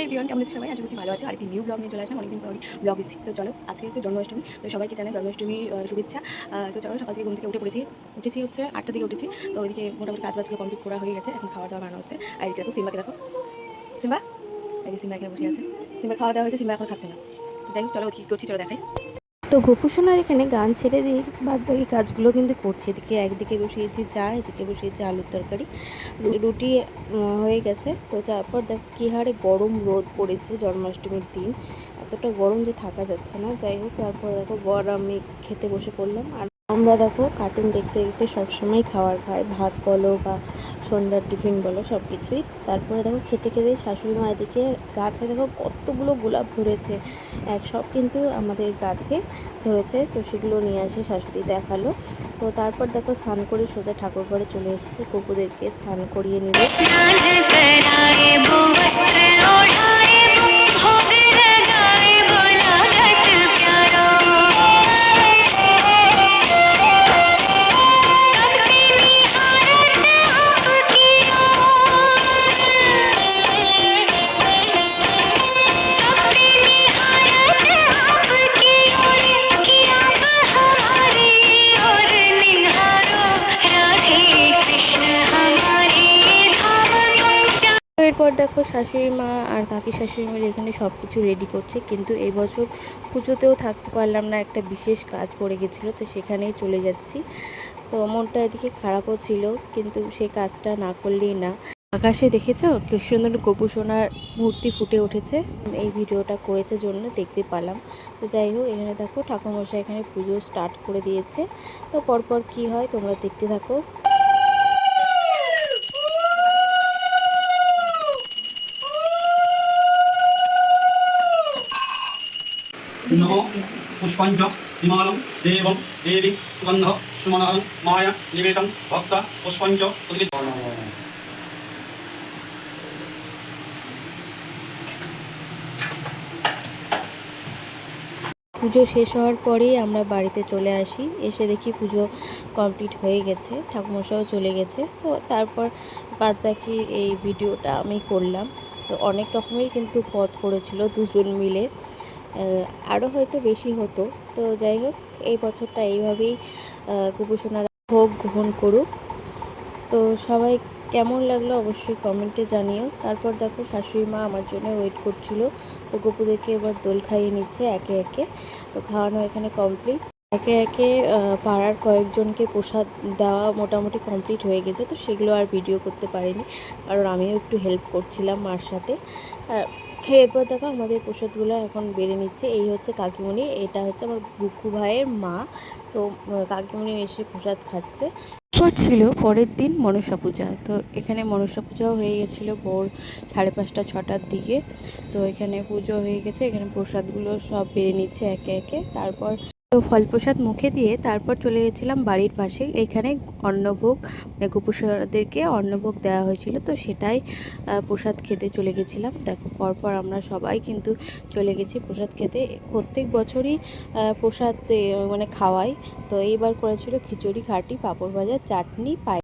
এই বিয়ন কেমন আছে সবাই? আশা করছি ভালো আছে। আরেকটি নিউ ব্লগ নিয়ে চলে আসলাম অনেকদিন পরই ব্লগ দিচ্ছি তো চলো আজকে হচ্ছে জন্মাষ্টমী তো সবাইকে জানাই জন্মাষ্টমীর আহ, শুভেচ্ছা। তো চলো সকাল থেকে ঘুম থেকে উঠে পড়েছি। উঠেছি হচ্ছে আটটা দিকে উঠেছি। তো ওইদিকে মোটামুটি কাজ বাজগুলো কমপ্লিট করা হয়ে গেছে। এখন খাওয়া দাওয়া বানানো হচ্ছে। আর এদিকে দেখো সিম্বাকে দেখো। সিম্বা? এই যে সিম্বা বসে আছে। সিম্বা খাওয়া দাওয়া হয়েছে সিম্বা এখন খাচ্ছে না। তো যাই হোক চলো কী করছি চলো দেখাই। তো গোপুসোনার এখানে গান ছেড়ে দিয়ে বাদ বাকি কাজগুলো কিন্তু করছে। এদিকে একদিকে বসিয়েছি চা, এদিকে বসিয়েছি আলুর তরকারি। রুটি হয়ে গেছে। তো তারপর দেখ কী হারে গরম রোদ পড়েছে জন্মাষ্টমীর দিন। এতটা গরম যে থাকা যাচ্ছে না। যাই হোক, তারপর দেখো বর আমি খেতে বসে পড়লাম। আর আমরা দেখো কার্টুন দেখতে দেখতে সবসময় খাবার খাই ভাত বলো বা সন্ধ্যার টিফিন বলো সব কিছুই তারপরে দেখো খেতে খেতে শাশুড়ি মা এদিকে গাছে দেখো কতগুলো গোলাপ ধরেছে। এক সব কিন্তু আমাদের গাছে ধরেছে, তো সেগুলো নিয়ে আসে শাশুড়ি দেখাল। তো তারপর দেখো স্নান করে সোজা ঠাকুর ঘরে চলে এসেছে। কুকুদেরকে স্নান করিয়ে নিবে এরপর দেখো শাশুড়ি মা আর কাকি শাশুড়ি মিলে এখানে সব কিছু রেডি করছে। কিন্তু এবছর পুজোতেও থাকতে পারলাম না, একটা বিশেষ কাজ পড়ে গেছিল, তো সেখানেই চলে যাচ্ছি। তো মনটা এদিকে খারাপও ছিল, কিন্তু সেই কাজটা না করলেই না। আকাশে দেখেছ? কি সুন্দর গোপু সোনার মূর্তি ফুটে উঠেছে। এই ভিডিওটা করেছে জন্য দেখতে পেলাম তো যাই হোক, এখানে দেখো ঠাকুরমশাই এখানে পুজো স্টার্ট করে দিয়েছে। তো পরপর কি হয় তোমরা দেখতে থাকো। नमो पुष्पञ्च विमानं देवं देवी सुगन्धः सुमनः माया निवेदं भक्त पुष्पञ्च उद्गित পুজো শেষ হওয়ার পরেই আমরা বাড়িতে চলে আসি এসে দেখি পুজো কমপ্লিট হয়ে গেছে ঠাকুমশাও চলে গেছে তো তারপর বাদ বাকি এই ভিডিওটা আমি করলাম তো অনেক রকমের কিন্তু পথ করেছিল দুজন মিলে আরও হয়তো বেশি হতো। তো যাই হোক, এই বছরটা এইভাবেই কুপুসোনারা ভোগ গ্রহণ করুক। তো সবাই কেমন লাগল অবশ্যই কমেন্টে জানিও। তারপর দেখো, শাশুড়ি মা আমার জন্য ওয়েট করছিল। তো গপুদেরকে এবার দোল খাইয়ে নিচ্ছে একে একে। তো খাওয়ানো এখানে কমপ্লিট একে একে পাড়ার কয়েকজনকে প্রসাদ দেওয়া মোটামুটি কমপ্লিট হয়ে গেছে। তো সেগুলো আর ভিডিও করতে পারিনি। কারণ আমিও একটু হেল্প করছিলাম মার সাথে। এরপর দেখো আমাদের প্রসাদগুলো এখন বেড়ে নিচ্ছে। এই হচ্ছে কাকিমণি, এটা হচ্ছে আমার বুকু ভাইয়ের মা। তো কাকিমণি এসে প্রসাদ খাচ্ছে। ছিল পরের দিন মনসা পূজা। তো এখানে মনসা পূজাও হয়ে গেছিল ভোর সাড়ে পাঁচটা, ছটার দিকে। তো এখানে পুজো হয়ে গেছে, এখানে প্রসাদগুলো সব বেড়ে নিচ্ছে একে একে। তারপর তো ফল প্রসাদ মুখে দিয়ে তারপর চলে গেছিলাম বাড়ির পাশে। এখানে অন্নভোগ মানে গোপুসাদেরকে অন্নভোগ দেওয়া হয়েছিল। তো সেটাই প্রসাদ খেতে চলে গেছিলাম। দেখো, পরপর আমরা সবাই কিন্তু চলে গেছি প্রসাদ খেতে। প্রত্যেক বছরই প্রসাদ মানে খাওয়াই। তো এইবার করেছিল খিচুড়ি ঘাটি পাঁপড় ভাজা, চাটনি পায়ে